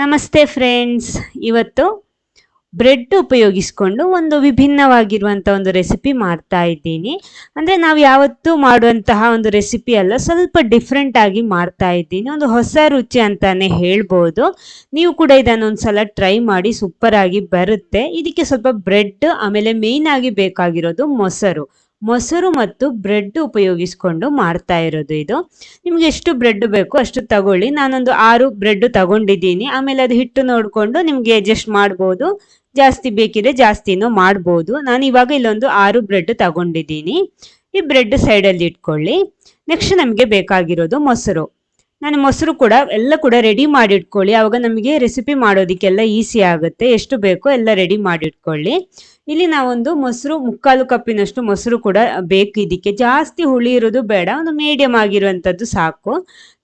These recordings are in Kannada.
ನಮಸ್ತೆ ಫ್ರೆಂಡ್ಸ್. ಇವತ್ತು ಬ್ರೆಡ್ ಉಪಯೋಗಿಸ್ಕೊಂಡು ಒಂದು ವಿಭಿನ್ನವಾಗಿರುವಂಥ ಒಂದು ರೆಸಿಪಿ ಮಾಡ್ತಾ ಇದ್ದೀನಿ. ಅಂದರೆ ನಾವು ಯಾವತ್ತೂ ಮಾಡುವಂತಹ ಒಂದು ರೆಸಿಪಿ ಅಲ್ಲ, ಸ್ವಲ್ಪ ಡಿಫ್ರೆಂಟ್ ಆಗಿ ಮಾಡ್ತಾ ಇದ್ದೀನಿ. ಒಂದು ಹೊಸ ರುಚಿ ಅಂತಾನೆ ಹೇಳ್ಬೋದು. ನೀವು ಕೂಡ ಇದನ್ನು ಒಂದ್ಸಲ ಟ್ರೈ ಮಾಡಿ ಸೂಪರ್ ಬರುತ್ತೆ. ಇದಕ್ಕೆ ಸ್ವಲ್ಪ ಬ್ರೆಡ್ ಆಮೇಲೆ ಮೇಯ್ನ್ ಆಗಿ ಬೇಕಾಗಿರೋದು ಮೊಸರು. ಮೊಸರು ಮತ್ತು ಬ್ರೆಡ್ ಉಪಯೋಗಿಸ್ಕೊಂಡು ಮಾಡ್ತಾ ಇರೋದು ಇದು. ನಿಮ್ಗೆ ಎಷ್ಟು ಬ್ರೆಡ್ ಬೇಕು ಅಷ್ಟು ತಗೊಳ್ಳಿ. ನಾನೊಂದು ಆರು ಬ್ರೆಡ್ ತಗೊಂಡಿದ್ದೀನಿ. ಆಮೇಲೆ ಅದು ಹಿಟ್ಟು ನೋಡಿಕೊಂಡು ನಿಮ್ಗೆ ಅಡ್ಜಸ್ಟ್ ಮಾಡ್ಬೋದು. ಜಾಸ್ತಿ ಬೇಕಿದ್ರೆ ಜಾಸ್ತಿನೂ ಮಾಡ್ಬೋದು. ನಾನು ಇವಾಗ ಇಲ್ಲೊಂದು ಆರು ಬ್ರೆಡ್ ತಗೊಂಡಿದ್ದೀನಿ. ಈ ಬ್ರೆಡ್ ಸೈಡಲ್ಲಿ ಇಟ್ಕೊಳ್ಳಿ. ನೆಕ್ಸ್ಟ್ ನಮಗೆ ಬೇಕಾಗಿರೋದು ಮೊಸರು. ನಾನು ಮೊಸರು ಕೂಡ ಎಲ್ಲ ಕೂಡ ರೆಡಿ ಮಾಡಿ ಇಟ್ಕೊಳ್ಳಿ ಆವಾಗ ನಮಗೆ ರೆಸಿಪಿ ಮಾಡೋದಕ್ಕೆಲ್ಲ ಈಸಿ ಆಗುತ್ತೆ. ಎಷ್ಟು ಬೇಕೋ ಎಲ್ಲ ರೆಡಿ ಮಾಡಿ ಇಟ್ಕೊಳ್ಳಿ ಇಲ್ಲಿ ನಾವೊಂದು ಮೊಸರು, ಮುಕ್ಕಾಲು ಕಪ್ಪಿನಷ್ಟು ಮೊಸರು ಕೂಡ ಬೇಕು ಇದಕ್ಕೆ. ಜಾಸ್ತಿ ಹುಳಿ ಇರೋದು ಬೇಡ, ಒಂದು ಮೀಡಿಯಂ ಆಗಿರುವಂಥದ್ದು ಸಾಕು.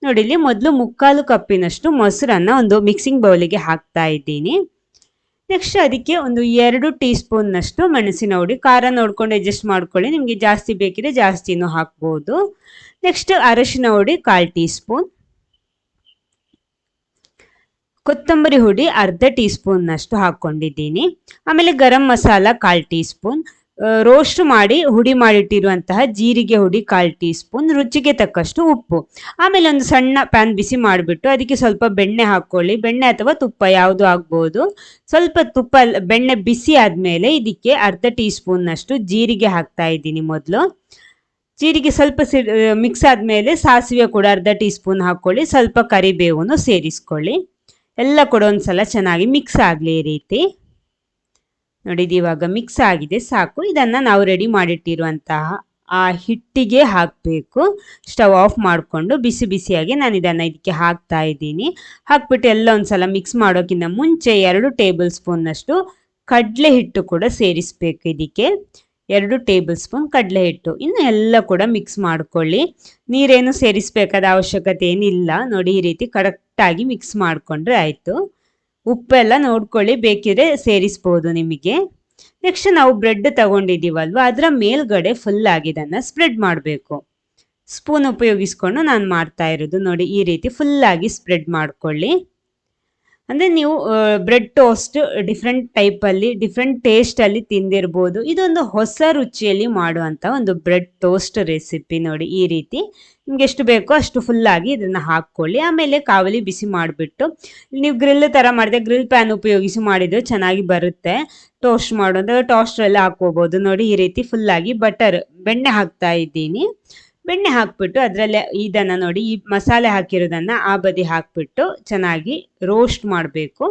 ನೋಡಿ, ಇಲ್ಲಿ ಮೊದಲು ಮುಕ್ಕಾಲು ಕಪ್ಪಿನಷ್ಟು ಮೊಸರನ್ನು ಒಂದು ಮಿಕ್ಸಿಂಗ್ ಬೌಲಿಗೆ ಹಾಕ್ತಾ ಇದ್ದೀನಿ. ನೆಕ್ಸ್ಟ್ ಅದಕ್ಕೆ ಒಂದು ಎರಡು ಟೀ ಸ್ಪೂನ್ನಷ್ಟು ಮೆಣಸಿನ ಹುಡಿ ಖಾರ ನೋಡ್ಕೊಂಡು ಅಡ್ಜಸ್ಟ್ ಮಾಡ್ಕೊಳ್ಳಿ. ನಿಮಗೆ ಜಾಸ್ತಿ ಬೇಕಿದ್ರೆ ಜಾಸ್ತಿನೂ ಹಾಕ್ಬೋದು. ನೆಕ್ಸ್ಟ್ ಅರಶಿನ ಹುಡಿ ಕಾಲು ಟೀ ಸ್ಪೂನ್ ಕೊತ್ತಂಬರಿ ಹುಡಿ ಅರ್ಧ ಟೀ ಸ್ಪೂನ್ನಷ್ಟು ಹಾಕ್ಕೊಂಡಿದ್ದೀನಿ. ಆಮೇಲೆ ಗರಂ ಮಸಾಲ ಕಾಲು ಟೀ ಸ್ಪೂನ್ ರೋಸ್ಟ್ ಮಾಡಿ ಹುಡಿ ಮಾಡಿಟ್ಟಿರುವಂತಹ ಜೀರಿಗೆ ಹುಡಿ ಕಾಲು ಟೀ ಸ್ಪೂನ್ ರುಚಿಗೆ ತಕ್ಕಷ್ಟು ಉಪ್ಪು. ಆಮೇಲೆ ಒಂದು ಸಣ್ಣ ಪ್ಯಾನ್ ಬಿಸಿ ಮಾಡಿಬಿಟ್ಟು ಅದಕ್ಕೆ ಸ್ವಲ್ಪ ಬೆಣ್ಣೆ ಹಾಕ್ಕೊಳ್ಳಿ. ಬೆಣ್ಣೆ ಅಥವಾ ತುಪ್ಪ ಯಾವುದು ಆಗ್ಬೋದು. ಸ್ವಲ್ಪ ತುಪ್ಪ, ಬೆಣ್ಣೆ ಬಿಸಿ ಆದಮೇಲೆ ಇದಕ್ಕೆ ಅರ್ಧ ಟೀ ಸ್ಪೂನ್ನಷ್ಟು ಜೀರಿಗೆ ಹಾಕ್ತಾ ಇದ್ದೀನಿ ಮೊದಲು. ಜೀರಿಗೆ ಸ್ವಲ್ಪ ಸಿ ಮಿಕ್ಸ್ ಆದಮೇಲೆ ಸಾಸಿವೆ ಕೂಡ ಅರ್ಧ ಟೀ ಸ್ಪೂನ್ ಹಾಕ್ಕೊಳ್ಳಿ. ಸ್ವಲ್ಪ ಕರಿಬೇವನ್ನು ಸೇರಿಸ್ಕೊಳ್ಳಿ. ಎಲ್ಲ ಕೂಡ ಒಂದ್ಸಲ ಚೆನ್ನಾಗಿ ಮಿಕ್ಸ್ ಆಗಲಿ ರೀತಿ. ನೋಡಿ ಇವಾಗ ಮಿಕ್ಸ್ ಆಗಿದೆ, ಸಾಕು. ಇದನ್ನು ನಾವು ರೆಡಿ ಮಾಡಿಟ್ಟಿರುವಂತಹ ಆ ಹಿಟ್ಟಿಗೆ ಹಾಕಬೇಕು. ಸ್ಟವ್ ಆಫ್ ಮಾಡಿಕೊಂಡು ಬಿಸಿ ಬಿಸಿಯಾಗಿ ನಾನು ಇದನ್ನು ಇದಕ್ಕೆ ಹಾಕ್ತಾ ಇದ್ದೀನಿ. ಹಾಕ್ಬಿಟ್ಟು ಎಲ್ಲ ಒಂದ್ಸಲ ಮಿಕ್ಸ್ ಮಾಡೋಕ್ಕಿಂತ ಮುಂಚೆ ಎರಡು ಟೇಬಲ್ ಸ್ಪೂನ್ನಷ್ಟು ಕಡಲೆ ಹಿಟ್ಟು ಕೂಡ ಸೇರಿಸ್ಬೇಕು ಇದಕ್ಕೆ. ಎರಡು ಟೇಬಲ್ ಸ್ಪೂನ್ ಕಡಲೆ ಹಿಟ್ಟು ಇನ್ನು ಎಲ್ಲ ಕೂಡ ಮಿಕ್ಸ್ ಮಾಡ್ಕೊಳ್ಳಿ. ನೀರೇನು ಸೇರಿಸಬೇಕಾದ ಅವಶ್ಯಕತೆ ಏನಿಲ್ಲ. ನೋಡಿ ಈ ರೀತಿ ಕರೆಕ್ಟಾಗಿ ಮಿಕ್ಸ್ ಮಾಡಿಕೊಂಡ್ರೆ ಆಯಿತು. ಉಪ್ಪೆಲ್ಲ ನೋಡ್ಕೊಳ್ಳಿ. ಬೇಕಿದ್ರೆ ಸೇರಿಸ್ಬೋದು ನಿಮಗೆ. ನೆಕ್ಸ್ಟ್ ನಾವು ಬ್ರೆಡ್ ತಗೊಂಡಿದ್ದೀವಲ್ವ? ಅದರ ಮೇಲ್ಗಡೆ ಫುಲ್ ಆಗಿದನ್ನು ಸ್ಪ್ರೆಡ್ ಮಾಡಬೇಕು. ಸ್ಪೂನ್ ಉಪಯೋಗಿಸ್ಕೊಂಡು ನಾನು ಮಾಡ್ತಾ ಇರೋದು. ನೋಡಿ ಈ ರೀತಿ ಫುಲ್ಲಾಗಿ ಸ್ಪ್ರೆಡ್ ಮಾಡ್ಕೊಳ್ಳಿ. ಅಂದರೆ ನೀವು ಬ್ರೆಡ್ ಟೋಸ್ಟ್ ಡಿಫ್ರೆಂಟ್ ಟೈಪಲ್ಲಿ ಡಿಫ್ರೆಂಟ್ ಟೇಸ್ಟಲ್ಲಿ ತಿಂದಿರ್ಬೋದು. ಇದೊಂದು ಹೊಸ ರುಚಿಯಲ್ಲಿ ಮಾಡುವಂಥ ಒಂದು ಬ್ರೆಡ್ ಟೋಸ್ಟ್ ರೆಸಿಪಿ ನೋಡಿ ಈ ರೀತಿ. ನಿಮ್ಗೆ ಎಷ್ಟು ಬೇಕೋ ಅಷ್ಟು ಫುಲ್ಲಾಗಿ ಇದನ್ನು ಹಾಕ್ಕೊಳ್ಳಿ. ಆಮೇಲೆ ಕಾವಲಿ ಬಿಸಿ ಮಾಡಿಬಿಟ್ಟು, ನೀವು ಗ್ರಿಲ್ ಥರ ಮಾಡಿದೆ ಗ್ರಿಲ್ ಪ್ಯಾನ್ ಉಪಯೋಗಿಸಿ ಮಾಡಿದರೆ ಚೆನ್ನಾಗಿ ಬರುತ್ತೆ. ಟೋಸ್ಟ್ ಮಾಡೋದು ಟೋಸ್ಟ್ರಲ್ಲಿ ಹಾಕ್ಕೋಬೋದು. ನೋಡಿ ಈ ರೀತಿ ಫುಲ್ಲಾಗಿ ಬಟರ್ ಬೆಣ್ಣೆ ಹಾಕ್ತಾ ಇದ್ದೀನಿ. ಬೆಣ್ಣೆ ಹಾಕ್ಬಿಟ್ಟು ಅದರಲ್ಲೇ ಇದನ್ನು ನೋಡಿ, ಈ ಮಸಾಲೆ ಹಾಕಿರೋದನ್ನು ಆ ಬದಿ ಹಾಕ್ಬಿಟ್ಟು ಚೆನ್ನಾಗಿ ರೋಸ್ಟ್ ಮಾಡಬೇಕು.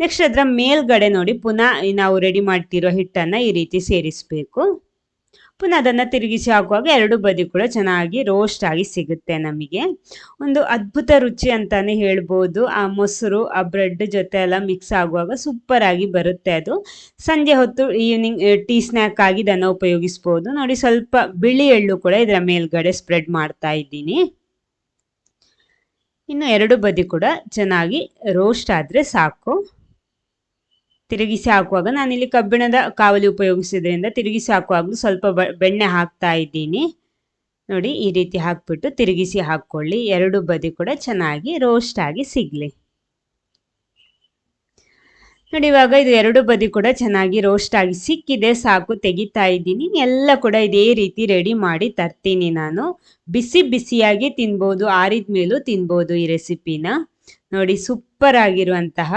ನೆಕ್ಸ್ಟ್ ಅದರ ಮೇಲ್ಗಡೆ ನೋಡಿ ಪುನಃ ನಾವು ರೆಡಿ ಮಾಡ್ತಿರೋ ಹಿಟ್ಟನ್ನು ಈ ರೀತಿ ಸೇರಿಸಬೇಕು. ಪುನಃ ಅದನ್ನು ತಿರುಗಿಸಿ ಹಾಕುವಾಗ ಎರಡು ಬದಿ ಕೂಡ ಚೆನ್ನಾಗಿ ರೋಸ್ಟ್ ಆಗಿ ಸಿಗುತ್ತೆ ನಮಗೆ. ಒಂದು ಅದ್ಭುತ ರುಚಿ ಅಂತಾನೆ ಹೇಳ್ಬೋದು. ಆ ಮೊಸರು, ಆ ಬ್ರೆಡ್ ಜೊತೆ ಎಲ್ಲ ಮಿಕ್ಸ್ ಆಗುವಾಗ ಸೂಪರ್ ಆಗಿ ಬರುತ್ತೆ ಅದು. ಸಂಜೆ ಹೊತ್ತು ಈವ್ನಿಂಗ್ ಟೀ ಸ್ನ್ಯಾಕ್ ಆಗಿ ಇದನ್ನು ಉಪಯೋಗಿಸ್ಬೋದು. ನೋಡಿ ಸ್ವಲ್ಪ ಬಿಳಿ ಎಳ್ಳು ಕೂಡ ಇದರ ಮೇಲ್ಗಡೆ ಸ್ಪ್ರೆಡ್ ಮಾಡ್ತಾ ಇದ್ದೀನಿ. ಇನ್ನು ಎರಡು ಬದಿ ಕೂಡ ಚೆನ್ನಾಗಿ ರೋಸ್ಟ್ ಆದರೆ ಸಾಕು. ತಿರುಗಿಸಿ ಹಾಕುವಾಗ ನಾನಿಲ್ಲಿ ಕಬ್ಬಿಣದ ಕಾವಲಿ ಉಪಯೋಗಿಸಿದ್ರಿಂದ ತಿರುಗಿಸಿ ಹಾಕುವಾಗಲೂ ಸ್ವಲ್ಪ ಬೆಣ್ಣೆ ಹಾಕ್ತಾ ಇದ್ದೀನಿ. ನೋಡಿ, ಈ ರೀತಿ ಹಾಕ್ಬಿಟ್ಟು ತಿರುಗಿಸಿ ಹಾಕ್ಕೊಳ್ಳಿ. ಎರಡು ಬದಿ ಕೂಡ ಚೆನ್ನಾಗಿ ರೋಸ್ಟ್ ಆಗಿ ಸಿಗಲಿ. ನೋಡಿ, ಇವಾಗ ಇದು ಎರಡು ಬದಿ ಕೂಡ ಚೆನ್ನಾಗಿ ರೋಸ್ಟ್ ಆಗಿ ಸಿಕ್ಕಿದೆ, ಸಾಕು, ತೆಗಿತಾ ಇದ್ದೀನಿ. ಎಲ್ಲ ಕೂಡ ಇದೇ ರೀತಿ ರೆಡಿ ಮಾಡಿ ತರ್ತೀನಿ ನಾನು. ಬಿಸಿ ಬಿಸಿಯಾಗಿ ತಿನ್ಬೋದು ಆರಿದ ಮೇಲೂ ತಿನ್ಬೋದು ಈ ರೆಸಿಪಿನ ನೋಡಿ ಸೂಪರ್ ಆಗಿರುವಂತಹ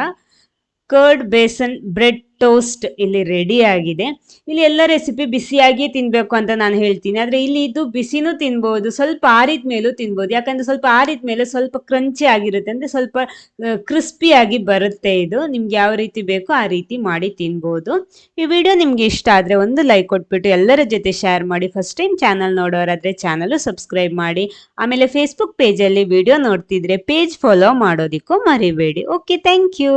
ಕರ್ಡ್ ಬೇಸನ್ ಬ್ರೆಡ್ ಟೋಸ್ಟ್ ಇಲ್ಲಿ ರೆಡಿ ಆಗಿದೆ. ಇಲ್ಲಿ ಎಲ್ಲ ರೆಸಿಪಿ ಬಿಸಿಯಾಗಿ ತಿನ್ನಬೇಕು ಅಂತ ನಾನು ಹೇಳ್ತೀನಿ. ಆದರೆ ಇಲ್ಲಿ ಇದು ಬಿಸಿನೂ ತಿನ್ಬೋದು, ಸ್ವಲ್ಪ ಆರಿದ ಮೇಲೂ ತಿನ್ಬೋದು. ಯಾಕಂದರೆ ಸ್ವಲ್ಪ ಆರಿದ ಮೇಲೆ ಸ್ವಲ್ಪ ಕ್ರಂಚಿ ಆಗಿರುತ್ತೆ ಅಂದರೆ ಸ್ವಲ್ಪ ಕ್ರಿಸ್ಪಿಯಾಗಿ ಬರುತ್ತೆ ಇದು. ನಿಮ್ಗೆ ಯಾವ ರೀತಿ ಬೇಕೋ ಆ ರೀತಿ ಮಾಡಿ ತಿನ್ಬೋದು. ಈ ವಿಡಿಯೋ ನಿಮಗೆ ಇಷ್ಟ ಆದರೆ ಒಂದು ಲೈಕ್ ಕೊಟ್ಬಿಟ್ಟು ಎಲ್ಲರ ಜೊತೆ ಶೇರ್ ಮಾಡಿ. ಫಸ್ಟ್ ಟೈಮ್ ಚಾನಲ್ ನೋಡೋರಾದರೆ ಚಾನಲು ಸಬ್ಸ್ಕ್ರೈಬ್ ಮಾಡಿ. ಆಮೇಲೆ ಫೇಸ್ಬುಕ್ ಪೇಜಲ್ಲಿ ವಿಡಿಯೋ ನೋಡ್ತಿದ್ರೆ ಪೇಜ್ ಫಾಲೋ ಮಾಡೋದಿಕ್ಕೂ ಮರಿಬೇಡಿ. Okay thank you